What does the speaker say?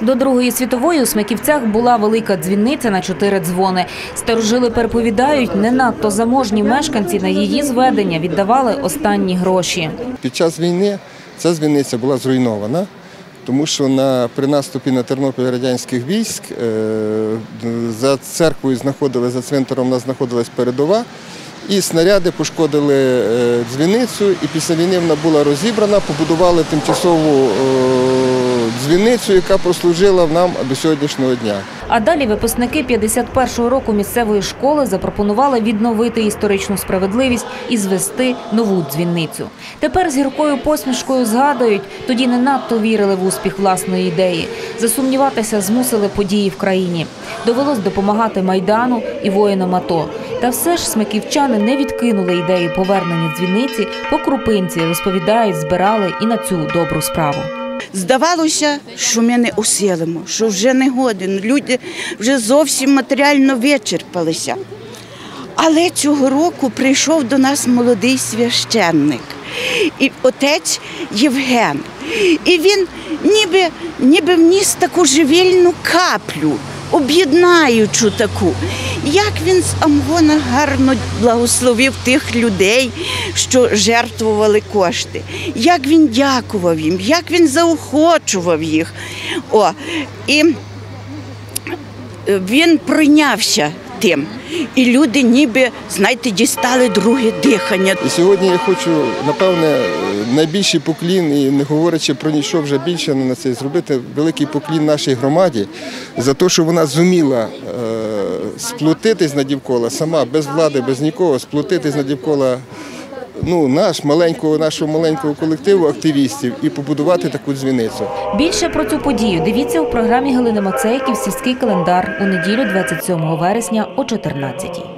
До Другої світової у Смиківцях була велика дзвіниця на чотири дзвони. Старожили переповідають, не надто заможні мешканці на її зведення віддавали останні гроші. Під час війни ця дзвіниця була зруйнована, тому що на, при наступі на Тернопіль радянських військ е, за церквою знаходили, за цвинтаром нас знаходилась передова, і снаряди пошкодили е, дзвіницю, і після війни вона була розібрана, побудували тимчасову е, дзвіницю, яка прослужила нам до сьогоднішнього дня. А далі випускники 51-го року місцевої школи запропонували відновити історичну справедливість і звести нову дзвіницю. Тепер з гіркою посмішкою згадують, тоді не надто вірили в успіх власної ідеї. Засумніватися змусили події в країні. Довелось допомагати майдану і воїнам АТО. Та все ж смиківчани не відкинули ідею повернення дзвіниці по крупинці, розповідають, збирали і на цю добру справу. Здавалося, що ми не осилимо, що вже не годин. Люди вже зовсім матеріально вичерпалися. Але цього року прийшов до нас молодий священник, і отець Євген. І він ніби, ніби вніс таку живільну каплю, об'єднаючу таку. Як він з Амгона гарно благословив тих людей, що жертвували кошти, як він дякував їм, як він заохочував їх. О, і він пройнявся тим. І люди ніби, знаєте, дістали друге дихання. І сьогодні я хочу, напевне, найбільший поклін, і не говорячи про нічого вже більше на це зробити, великий поклін нашій громаді за те, що вона зуміла е, сплотитись на дівкола сама, без влади, без нікого, сплутитись на дівкола ну, наш маленького, нашого маленького колективу активістів і побудувати таку дзвіницю. Більше про цю подію дивіться у програмі Галини Мацейків «Сільський календар у неділю 27 вересня о 14